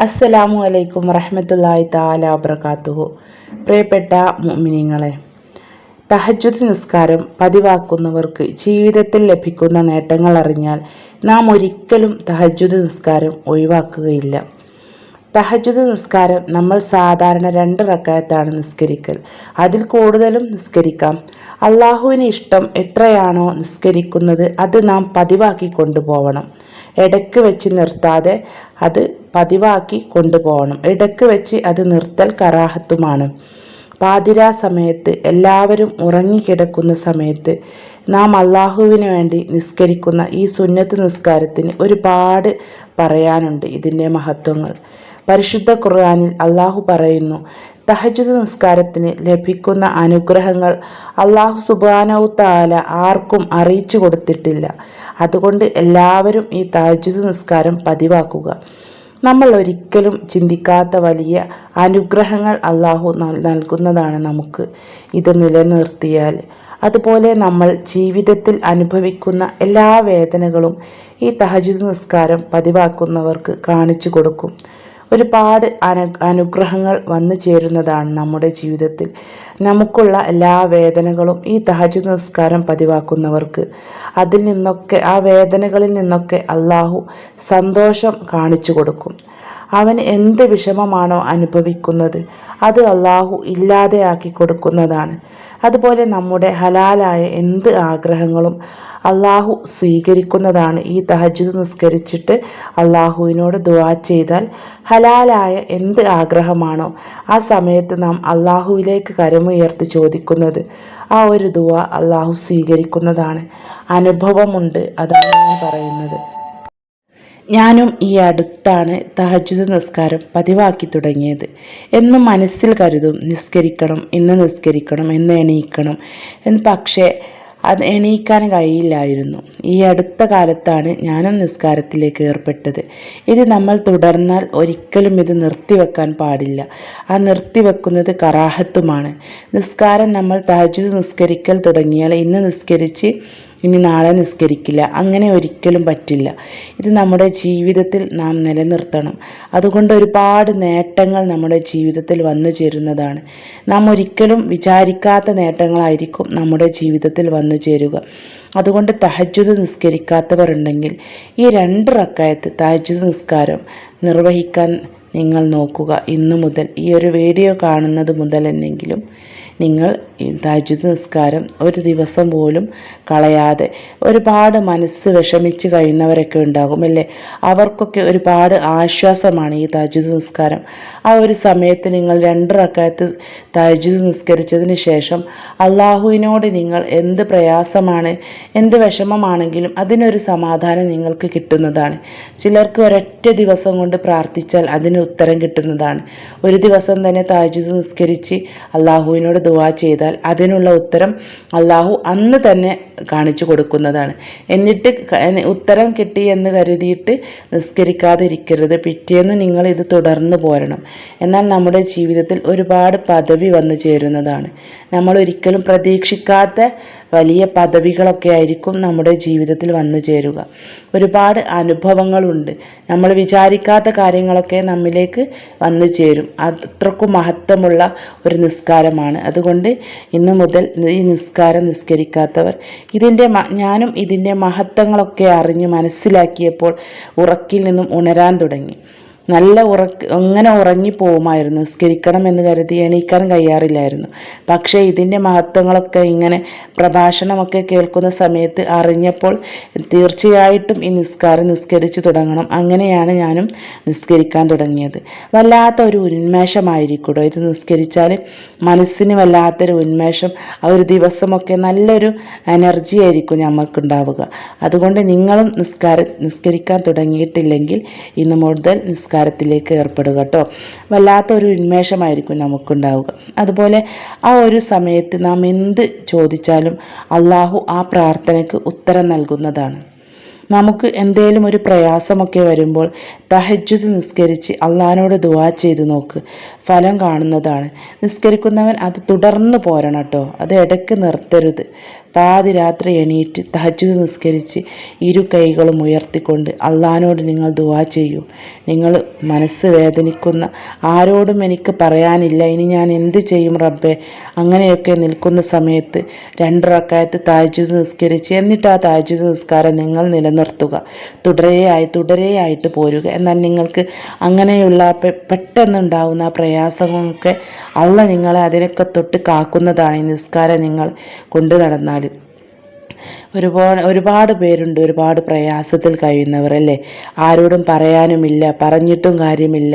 അസ്സലാമു അലൈക്കും വറഹമത്തല്ലാഹി താല വബറകാതുഹു പ്രിയപ്പെട്ട മുഅ്മിനീങ്ങളെ തഹജ്ജുദ് നിസ്കാരം പതിവാക്കുന്നവർക്ക് ജീവിതത്തിൽ ലഭിക്കുന്ന നേട്ടങ്ങൾ അറിഞ്ഞാൽ നാം ഒരിക്കലും തഹജ്ജുദ് നിസ്കാരം ഒഴിവാക്കുകയില്ല. തഹജ്ജുദ് നിസ്കാരം നമ്മൾ സാധാരണ രണ്ട് റക്കായത്താണ് നിസ്കരിക്കൽ. അതിൽ കൂടുതലും നിസ്കരിക്കാം. അള്ളാഹുവിന് ഇഷ്ടം എത്രയാണോ നിസ്കരിക്കുന്നത് അത് നാം പതിവാക്കി കൊണ്ടുപോകണം ഇടയ്ക്ക് വെച്ച് നിർത്താതെ അത് പതിവാക്കി കൊണ്ടുപോകണം ഇടയ്ക്ക് വെച്ച് അത് നിർത്തൽ കറാഹത്തുമാണ്. പാതിരാ സമയത്ത് എല്ലാവരും ഉറങ്ങിക്കിടക്കുന്ന സമയത്ത് നാം അള്ളാഹുവിന് വേണ്ടി നിസ്കരിക്കുന്ന ഈ സുന്നത്ത് നിസ്കാരത്തിന് ഒരുപാട് പറയാനുണ്ട് ഇതിന്റെ മഹത്വങ്ങൾ. പരിശുദ്ധ ഖുർആാനിൽ അള്ളാഹു പറയുന്നു തഹജുദ് നിസ്കാരത്തിന് ലഭിക്കുന്ന അനുഗ്രഹങ്ങൾ അള്ളാഹു സുബാനവു താല ആർക്കും അറിയിച്ചു കൊടുത്തിട്ടില്ല. അതുകൊണ്ട് എല്ലാവരും ഈ തഹജുദ് നിസ്കാരം പതിവാക്കുക. നമ്മൾ ഒരിക്കലും ചിന്തിക്കാത്ത വലിയ അനുഗ്രഹങ്ങൾ അള്ളാഹു നൽകുന്നതാണ് നമുക്ക് ഇത് നിലനിർത്തിയാൽ. അതുപോലെ നമ്മൾ ജീവിതത്തിൽ അനുഭവിക്കുന്ന എല്ലാ വേദനകളും ഈ തഹജുദ് നിസ്കാരം പതിവാക്കുന്നവർക്ക് കാണിച്ചു കൊടുക്കും. ഒരുപാട് അനു അനുഗ്രഹങ്ങൾ വന്നു ചേരുന്നതാണ് നമ്മുടെ ജീവിതത്തിൽ. നമുക്കുള്ള എല്ലാ വേദനകളും ഈ തഹജ് നിസ്കാരം പതിവാക്കുന്നവർക്ക്. അതിൽ നിന്നൊക്കെ ആ വേദനകളിൽ നിന്നൊക്കെ അള്ളാഹു സന്തോഷം കാണിച്ചു കൊടുക്കും. അവൻ എന്ത് വിഷമമാണോ അനുഭവിക്കുന്നത് അത് അള്ളാഹു ഇല്ലാതെയാക്കി കൊടുക്കുന്നതാണ്. അതുപോലെ നമ്മുടെ ഹലാലായ എന്ത് ആഗ്രഹങ്ങളും അള്ളാഹു സ്വീകരിക്കുന്നതാണ്. ഈ തഹജിദ് നിസ്കരിച്ചിട്ട് അള്ളാഹുവിനോട് ദുവാ ചെയ്താൽ ഹലാലായ എന്ത് ആഗ്രഹമാണോ ആ സമയത്ത് നാം അള്ളാഹുവിലേക്ക് കരമുയർത്തി ചോദിക്കുന്നത് ആ ഒരു ദുവ അള്ളാഹു സ്വീകരിക്കുന്നതാണ്. അനുഭവമുണ്ട് അതാണ് ഞാൻ പറയുന്നത്. ഞാനും ഈ അടുത്താണ് തഹജുദ് നിസ്കാരം പതിവാക്കി തുടങ്ങിയത്. എന്ന് മനസ്സിൽ കരുതും. നിസ്കരിക്കണം ഇന്ന് നിസ്കരിക്കണം എന്ന് എണീക്കണം. എന്ന് പക്ഷേ അത് എണീക്കാൻ കഴിയില്ലായിരുന്നു. ഈ അടുത്ത കാലത്താണ് ഞാനും നിസ്കാരത്തിലേക്ക് ഏർപ്പെട്ടത്. ഇത് നമ്മൾ തുടർന്നാൽ ഒരിക്കലും ഇത് നിർത്തിവെക്കാൻ പാടില്ല. ആ നിർത്തിവെക്കുന്നത് കറാഹത്തുമാണ്. നിസ്കാരം നമ്മൾ തഹജുദ് നിസ്കരിക്കൽ തുടങ്ങിയാൽ ഇന്ന് നിസ്കരിച്ച് ഇനി നാളെ നിസ്കരിക്കില്ല. അങ്ങനെ ഒരിക്കലും പറ്റില്ല. ഇത് നമ്മുടെ ജീവിതത്തിൽ നാം നിലനിർത്തണം. അതുകൊണ്ട് ഒരുപാട് നേട്ടങ്ങൾ നമ്മുടെ ജീവിതത്തിൽ വന്നു ചേരുന്നതാണ്. നാം ഒരിക്കലും വിചാരിക്കാത്ത നേട്ടങ്ങളായിരിക്കും നമ്മുടെ ജീവിതത്തിൽ വന്നു ചേരുക. അതുകൊണ്ട് തഹജ്ജുദ് നിസ്കരിക്കാത്തവർ ഉണ്ടെങ്കിൽ ഈ രണ്ട് റക്കായത്ത് തഹജ്ജുദ് നിസ്കാരം നിർവഹിക്കാൻ നിങ്ങൾ നോക്കുക. ഇന്നു മുതൽ ഈ ഒരു വീഡിയോ കാണുന്നത് മുതൽ എന്നെങ്കിലും നിങ്ങൾ തജുദ് നിസ്കാരം ഒരു ദിവസം പോലും കളയാതെ ഒരുപാട് മനസ്സ് വിഷമിച്ച് കഴിയുന്നവരൊക്കെ ഉണ്ടാകും അല്ലേ? അവർക്കൊക്കെ ഒരുപാട് ആശ്വാസമാണ് ഈ തജുദ് നിസ്കാരം. ആ ഒരു സമയത്ത് നിങ്ങൾ രണ്ട് റക്കായത്ത് താജുദ് നിസ്കരിച്ചതിന് ശേഷം അള്ളാഹുവിനോട് നിങ്ങൾ എന്ത് പ്രയാസമാണ് എന്ത് വിഷമമാണെങ്കിലും അതിനൊരു സമാധാനം നിങ്ങൾക്ക് കിട്ടുന്നതാണ്. ചിലർക്ക് ഒരൊറ്റ ദിവസം കൊണ്ട് പ്രാർത്ഥിച്ചാൽ അതിന് ഉത്തരം കിട്ടുന്നതാണ്. ഒരു ദിവസം തന്നെ താജുദ് നിസ്കരിച്ച് അള്ളാഹുവിനോട് ദുവാ ചെയ്താൽ അതിനുള്ള ഉത്തരം അള്ളാഹു അന്ന് തന്നെ കാണിച്ചു കൊടുക്കുന്നതാണ്. എന്നിട്ട് ഉത്തരം കിട്ടി എന്ന് കരുതിയിട്ട് നിസ്കരിക്കാതിരിക്കരുത്. പിറ്റേന്ന് നിങ്ങൾ ഇത് തുടർന്ന് പോരണം. എന്നാൽ നമ്മുടെ ജീവിതത്തിൽ ഒരുപാട് പദവി വന്നു ചേരുന്നതാണ്. നമ്മൾ ഒരിക്കലും പ്രതീക്ഷിക്കാത്ത വലിയ പദവികളൊക്കെ ആയിരിക്കും നമ്മുടെ ജീവിതത്തിൽ വന്നു ചേരുക. ഒരുപാട് അനുഭവങ്ങളുണ്ട്. നമ്മൾ വിചാരിക്കാത്ത കാര്യങ്ങളൊക്കെ നമ്മിലേക്ക് വന്നു ചേരും. അത്രക്കും മഹത്വമുള്ള ഒരു നിസ്കാരമാണ്. അതുകൊണ്ട് ഇന്നു മുതൽ ഈ നിസ്കാരം നിസ്കരിക്കാത്തവർ ഇതിന്റെ ഞാനും ഇതിന്റെ മഹത്വങ്ങളൊക്കെ അറിഞ്ഞ് മനസ്സിലാക്കിയപ്പോൾ ഉറക്കിൽ നിന്നും ഉണരാൻ തുടങ്ങി. നല്ല ഉറക്ക അങ്ങനെ ഉറങ്ങിപ്പോകുമായിരുന്നു നിസ്കരിക്കണം എന്ന് കരുതി എണീക്കാൻ കഴിയാറില്ലായിരുന്നു. പക്ഷേ ഇതിന്റെ മഹത്വങ്ങളൊക്കെ ഇങ്ങനെ പ്രഭാഷണമൊക്കെ കേൾക്കുന്ന സമയത്ത് അറിഞ്ഞപ്പോൾ തീർച്ചയായിട്ടും ഈ നിസ്കാരം നിസ്കരിച്ചു തുടങ്ങണം. അങ്ങനെയാണ് ഞാനും നിസ്കരിക്കാൻ തുടങ്ങിയത്. വല്ലാത്ത ഒരു ഉന്മേഷമായിരിക്കൂടോ ഇത് നിസ്കരിച്ചാൽ? മനസ്സിന് വല്ലാത്തൊരു ഉന്മേഷം ആ ഒരു ദിവസമൊക്കെ നല്ലൊരു എനർജി ആയിരിക്കും നമുക്കുണ്ടാവുക അതുകൊണ്ട് നിങ്ങളും നിസ്കാരം നിസ്കരിക്കാൻ തുടങ്ങിയിട്ടില്ലെങ്കിൽ ഇന്ന് മുതൽ നിസ്കാരം സംസ്കാരത്തിലേക്ക് ഏർപ്പെടുക കേട്ടോ വല്ലാത്തൊരു ഉന്മേഷമായിരിക്കും നമുക്കുണ്ടാവുക. അതുപോലെ ആ ഒരു സമയത്ത് നാം എന്ത് ചോദിച്ചാലും അള്ളാഹു ആ പ്രാർത്ഥനയ്ക്ക് ഉത്തരം നൽകുന്നതാണ്. നമുക്ക് എന്തേലും ഒരു പ്രയാസമൊക്കെ വരുമ്പോൾ തഹജ്ജുദ് നിസ്കരിച്ച് അള്ളഹാനോട് ദുവാ ചെയ്ത് നോക്ക്. ഫലം കാണുന്നതാണ്. നിസ്കരിക്കുന്നവൻ അത് തുടർന്ന് പോരണം കേട്ടോ അത് ഇടയ്ക്ക് നിർത്തരുത്. പാതിരാത്രി എണീറ്റ് തഹജു നിസ്കരിച്ച് ഇരു കൈകളും ഉയർത്തിക്കൊണ്ട് അള്ളഹാനോട് നിങ്ങൾ ദുവാ ചെയ്യൂ. നിങ്ങൾ മനസ്സ് വേദനിക്കുന്ന ആരോടും എനിക്ക് പറയാനില്ല. ഇനി ഞാൻ എന്ത് ചെയ്യും റബ്ബെ? അങ്ങനെയൊക്കെ നിൽക്കുന്ന സമയത്ത് രണ്ടിറക്കായത്ത് റക്കായത്ത് താജ്ജുദ് നിസ്കരിച്ച് എന്നിട്ട് ആ താജ്ജുദ് നിസ്കാരം നിങ്ങൾ നിലനിർത്തുക. തുടരെയായി തുടരെയായിട്ട് പോരുക. എന്നാൽ നിങ്ങൾക്ക് അങ്ങനെയുള്ള പെട്ടെന്നുണ്ടാവുന്ന പ്രയാസങ്ങളൊക്കെ അള്ള നിങ്ങളെ അതിനൊക്കെ തൊട്ട് കാക്കുന്നതാണ് ഈ നിസ്കാരം നിങ്ങൾ കൊണ്ടു നടന്നാൽ. ഒരുപാട് ഒരുപാട് പേരുണ്ട് ഒരുപാട് പ്രയാസത്തിൽ കഴിയുന്നവർ അല്ലേ? ആരോടും പറയാനുമില്ല പറഞ്ഞിട്ടും കാര്യമില്ല.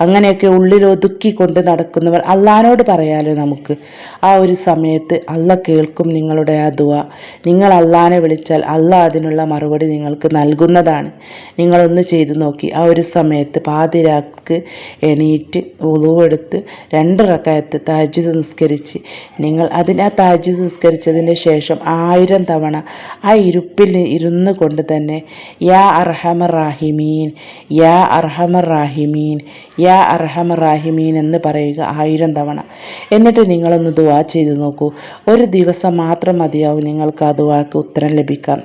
അങ്ങനെയൊക്കെ ഉള്ളിൽ ഒതുക്കി കൊണ്ട് നടക്കുന്നവർ അള്ളഹാനോട് പറയാലോ നമുക്ക്. ആ ഒരു സമയത്ത് അള്ള കേൾക്കും നിങ്ങളുടെ ആ ദുവ നിങ്ങൾ അള്ളഹാനെ വിളിച്ചാൽ അള്ള അതിനുള്ള മറുപടി നിങ്ങൾക്ക് നൽകുന്നതാണ്. നിങ്ങളൊന്ന് ചെയ്തു നോക്കി. ആ ഒരു സമയത്ത് പാതിരാക്ക് എണീറ്റ് ഉളുവെടുത്ത് രണ്ട് റക്കായത്ത് താജ് നിസ്കരിച്ച്. നിങ്ങൾ അതിന് ആ താജ് ശേഷം ആയിരം തവണ ആ ഇരുപ്പിൽ ഇരുന്ന് കൊണ്ട് തന്നെ യാ അർഹമർ റാഹിമീൻ യാ അർഹമർ റാഹിമീൻ യാ അർഹമർ റാഹിമീൻ എന്ന് പറയുക ആയിരം തവണ. എന്നിട്ട് നിങ്ങളൊന്ന് ദുവാ ചെയ്തു നോക്കൂ. ഒരു ദിവസം മാത്രം മതിയാവും നിങ്ങൾക്ക് ആ ദുവാക്ക് ഉത്തരം ലഭിക്കാം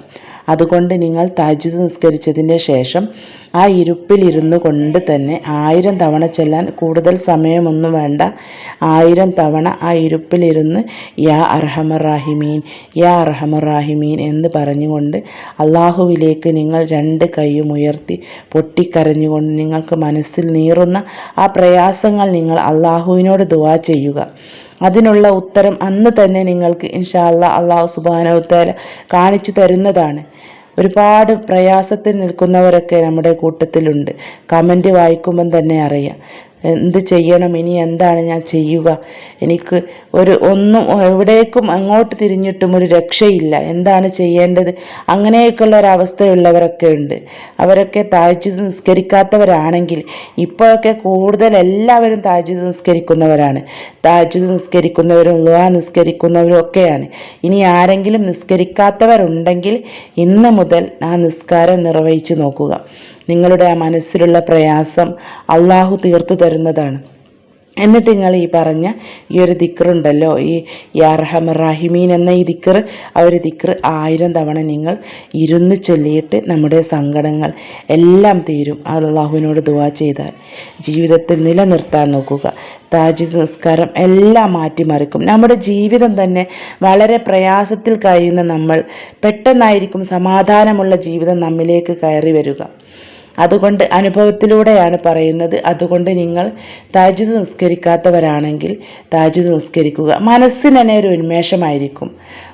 അതുകൊണ്ട് നിങ്ങൾ താജ്യത് നിസ്കരിച്ചതിന്റെ ശേഷം ആ ഇരുപ്പിലിരുന്നു കൊണ്ട് തന്നെ ആയിരം തവണ ചെല്ലാൻ കൂടുതൽ സമയമൊന്നും വേണ്ട. ആയിരം തവണ ആ ഇരുപ്പിലിരുന്ന് യാ അർഹമറാഹിമീൻ യാ അർഹമറാഹിമീൻ എന്ന് പറഞ്ഞുകൊണ്ട് അള്ളാഹുവിലേക്ക് നിങ്ങൾ രണ്ട് കൈയും ഉയർത്തി പൊട്ടിക്കരഞ്ഞുകൊണ്ട് നിങ്ങൾക്ക് മനസ്സിൽ നീറുന്ന ആ പ്രയാസങ്ങൾ നിങ്ങൾ അള്ളാഹുവിനോട് ദുവാ ചെയ്യുക. അതിനുള്ള ഉത്തരം അന്ന് തന്നെ നിങ്ങൾക്ക് ഇൻഷാ അല്ലാ അള്ളാഹു ഉത്തര കാണിച്ചു തരുന്നതാണ്. ഒരുപാട് പ്രയാസത്തിൽ നിൽക്കുന്നവരൊക്കെ നമ്മുടെ കൂട്ടത്തിലുണ്ട്. കമന്റ് വായിക്കുമ്പം തന്നെ അറിയാം. എന്ത് ചെയ്യണം? ഇനി എന്താണ് ഞാൻ ചെയ്യുക? എനിക്ക് ഒരു ഒന്നും എവിടേക്കും അങ്ങോട്ട് തിരിഞ്ഞിട്ടും ഒരു രക്ഷയില്ല. എന്താണ് ചെയ്യേണ്ടത്? അങ്ങനെയൊക്കെയുള്ള ഒരവസ്ഥയുള്ളവരൊക്കെ ഉണ്ട്. അവരൊക്കെ താഴ്ച നിസ്കരിക്കാത്തവരാണെങ്കിൽ ഇപ്പോഴൊക്കെ കൂടുതൽ എല്ലാവരും താഴ്ച നിസ്കരിക്കുന്നവരാണ്. താഴ്ച നിസ്കരിക്കുന്നവരും ലുവ നിസ്കരിക്കുന്നവരും ഒക്കെയാണ്. ഇനി ആരെങ്കിലും നിസ്കരിക്കാത്തവരുണ്ടെങ്കിൽ ഇന്ന് മുതൽ ആ നിസ്കാരം നിർവഹിച്ചു നോക്കുക. നിങ്ങളുടെ ആ മനസ്സിലുള്ള പ്രയാസം അള്ളാഹു തീർത്തു തരുന്നതാണ്. എന്നിട്ട് നിങ്ങൾ ഈ പറഞ്ഞ ഈ ഒരു ദിക്റുണ്ടല്ലോ ഈ യാർഹമർ റാഹിമീൻ എന്ന ഈ ദിക്ർ ആ ഒരു ദിക്ർ ആയിരം തവണ നിങ്ങൾ ഇരുന്ന് ചൊല്ലിയിട്ട് നമ്മുടെ സങ്കടങ്ങൾ എല്ലാം തീരും. അള്ളാഹുവിനോട് ദുവാ ചെയ്താൽ ജീവിതത്തിൽ നിലനിർത്താൻ നോക്കുക. താജ് നിസ്കാരം എല്ലാം മാറ്റിമറിക്കും. നമ്മുടെ ജീവിതം തന്നെ വളരെ പ്രയാസത്തിൽ കഴിയുന്ന നമ്മൾ പെട്ടെന്നായിരിക്കും സമാധാനമുള്ള ജീവിതം നമ്മിലേക്ക് കയറി വരിക. അതുകൊണ്ട് അനുഭവത്തിലൂടെയാണ് പറയുന്നത്. അതുകൊണ്ട് നിങ്ങൾ താജുദ് നിസ്കരിക്കാത്തവരാണെങ്കിൽ താജുദ് നിസ്കരിക്കുക. മനസ്സിന് തന്നെ ഒരു ഉന്മേഷമായിരിക്കും.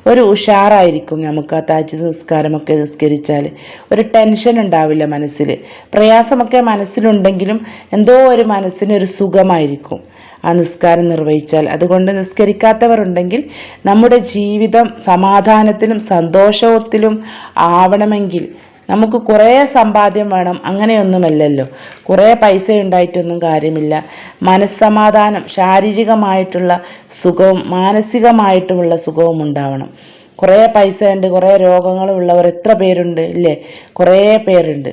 ഒരു ഉഷാറായിരിക്കും നമുക്ക് ആ താജുദ് നിസ്കാരമൊക്കെ നിസ്കരിച്ചാൽ. ഒരു ടെൻഷൻ ഉണ്ടാവില്ല മനസ്സിൽ. പ്രയാസമൊക്കെ മനസ്സിലുണ്ടെങ്കിലും എന്തോ ഒരു മനസ്സിനൊരു സുഖമായിരിക്കും ആ നിസ്കാരം നിർവഹിച്ചാൽ. അതുകൊണ്ട് നിസ്കരിക്കാത്തവരുണ്ടെങ്കിൽ നമ്മുടെ ജീവിതം സമാധാനത്തിലും സന്തോഷത്തിലും ആവണമെങ്കിൽ നമുക്ക് കുറേ സമ്പാദ്യം വേണം അങ്ങനെയൊന്നുമല്ലല്ലോ. കുറേ പൈസ ഉണ്ടായിട്ടൊന്നും കാര്യമില്ല. മനസ്സമാധാനം ശാരീരികമായിട്ടുള്ള സുഖവും മാനസികമായിട്ടുമുള്ള സുഖവും ഉണ്ടാവണം. കുറേ പൈസ ഉണ്ട് കുറേ രോഗങ്ങളുള്ളവർ എത്ര പേരുണ്ട് ഇല്ലേ? കുറേ പേരുണ്ട്.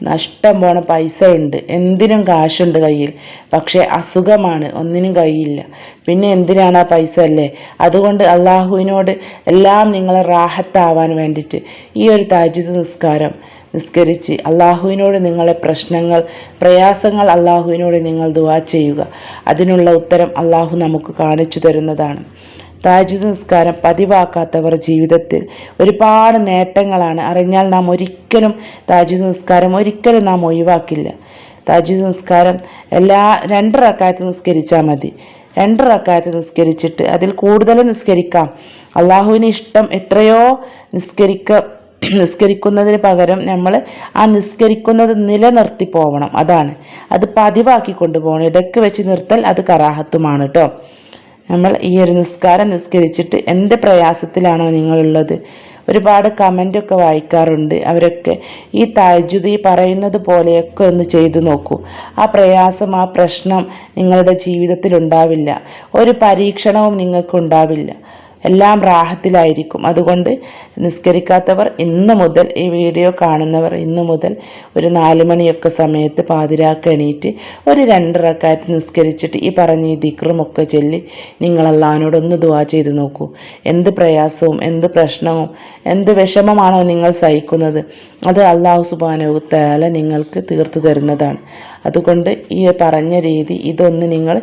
നഷ്ടം പോണ പൈസ ഉണ്ട് എന്തിനും കാശുണ്ട് കയ്യിൽ. പക്ഷേ അസുഖമാണ്. ഒന്നിനും കഴിയില്ല. പിന്നെ എന്തിനാണ് ആ പൈസ അല്ലേ അതുകൊണ്ട് അള്ളാഹുവിനോട് എല്ലാം നിങ്ങളെ റാഹത്താവാൻ വേണ്ടിയിട്ട് ഈ ഒരു താജിദ് നിസ്കാരം നിസ്കരിച്ച് അള്ളാഹുവിനോട് നിങ്ങളെ പ്രശ്നങ്ങൾ പ്രയാസങ്ങൾ അള്ളാഹുവിനോട് നിങ്ങൾ ദുവാ ചെയ്യുക. അതിനുള്ള ഉത്തരം അള്ളാഹു നമുക്ക് കാണിച്ചു തരുന്നതാണ്. താജുദ് സംസ്കാരം പതിവാക്കാത്തവർ ജീവിതത്തിൽ ഒരുപാട് നേട്ടങ്ങളാണ്. അറിഞ്ഞാൽ നാം ഒരിക്കലും താജ് സംസ്കാരം ഒരിക്കലും നാം ഒഴിവാക്കില്ല. താജ് സംസ്കാരം എല്ലാ രണ്ട് റക്കായത്ത് നിസ്കരിച്ചാൽ മതി. രണ്ട് റക്കായത്ത് നിസ്കരിച്ചിട്ട് അതിൽ കൂടുതൽ നിസ്കരിക്കാം. അള്ളാഹുവിന് ഇഷ്ടം എത്രയോ നിസ്കരിക്ക നിസ്കരിക്കുന്നതിന് പകരം നമ്മൾ ആ നിസ്കരിക്കുന്നത് നിലനിർത്തി പോവണം. അതാണ്. അത് പതിവാക്കി കൊണ്ടുപോകണം. ഇടയ്ക്ക് വെച്ച് നിർത്തൽ അത് കറാഹത്തുമാണ് കേട്ടോ നമ്മൾ ഈ ഒരു നിസ്കാരം നിസ്കരിച്ചിട്ട് എന്ത് പ്രയാസത്തിലാണോ നിങ്ങളുള്ളത്? ഒരുപാട് കമന്റൊക്കെ വായിക്കാറുണ്ട്. അവരൊക്കെ ഈ ഈ പറയുന്നത് പോലെയൊക്കെ ഒന്ന് ചെയ്തു നോക്കൂ. ആ പ്രയാസം ആ പ്രശ്നം നിങ്ങളുടെ ജീവിതത്തിൽ ഉണ്ടാവില്ല. ഒരു പരീക്ഷണവും നിങ്ങൾക്ക് ഉണ്ടാവില്ല എല്ലാം റാഹത്തിലായിരിക്കും. അതുകൊണ്ട് നിസ്കരിക്കാത്തവർ ഇന്ന് മുതൽ ഈ വീഡിയോ കാണുന്നവർ ഇന്ന് മുതൽ ഒരു നാല് മണിയൊക്കെ സമയത്ത് പാതിരാക്ക് എണീറ്റ് ഒരു രണ്ട് റക്കാറ്റ് നിസ്കരിച്ചിട്ട് ഈ പറഞ്ഞ ഈ ദിക്റുമൊക്കെ ചൊല്ലി നിങ്ങൾ അള്ളഹാനോടൊന്ന് ദുവാ ചെയ്ത് നോക്കൂ. എന്ത് പ്രയാസവും എന്ത് പ്രശ്നവും എന്ത് വിഷമമാണോ നിങ്ങൾ സഹിക്കുന്നത് അത് അള്ളാഹു സുബാനവുത്താല നിങ്ങൾക്ക് തീർത്തു തരുന്നതാണ്. അതുകൊണ്ട് ഈ പറഞ്ഞ രീതി ഇതൊന്ന് നിങ്ങൾ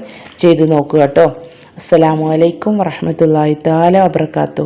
ചെയ്തു നോക്കുക കേട്ടോ. അസ്സലാമു അലൈക്കും വറഹമത്തല്ലാഹി താല വബർക്കാത്തു